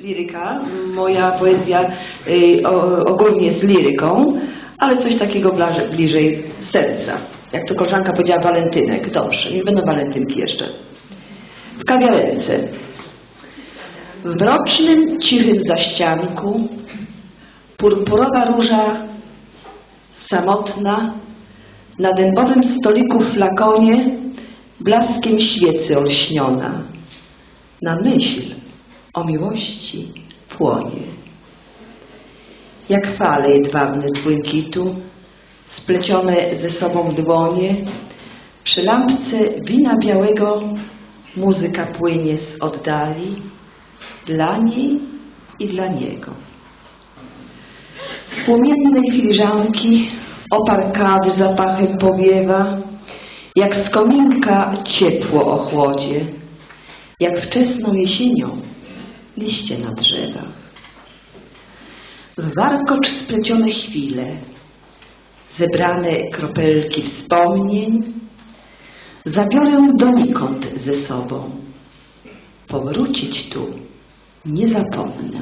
liryka. Moja poezja y, ogólnie jest liryką, ale coś takiego bliżej serca. Jak to koleżanka powiedziała, walentynek. Dobrze, nie będą walentynki jeszcze. W kawiarence. W mrocznym, cichym zaścianku purpurowa róża samotna na dębowym stoliku w flakonie blaskiem świecy olśniona. Na myśl o miłości płonie. Jak fale jedwabne z błękitu, splecione ze sobą dłonie, przy lampce wina białego muzyka płynie z oddali dla niej i dla niego. Z płomiennej filiżanki opar kawy zapachem powiewa, jak z kominka ciepło ochłodzie, jak wczesną jesienią liście na drzewach. W warkocz splecione chwile, zebrane kropelki wspomnień, zabiorę donikąd ze sobą. Powrócić tu nie zapomnę.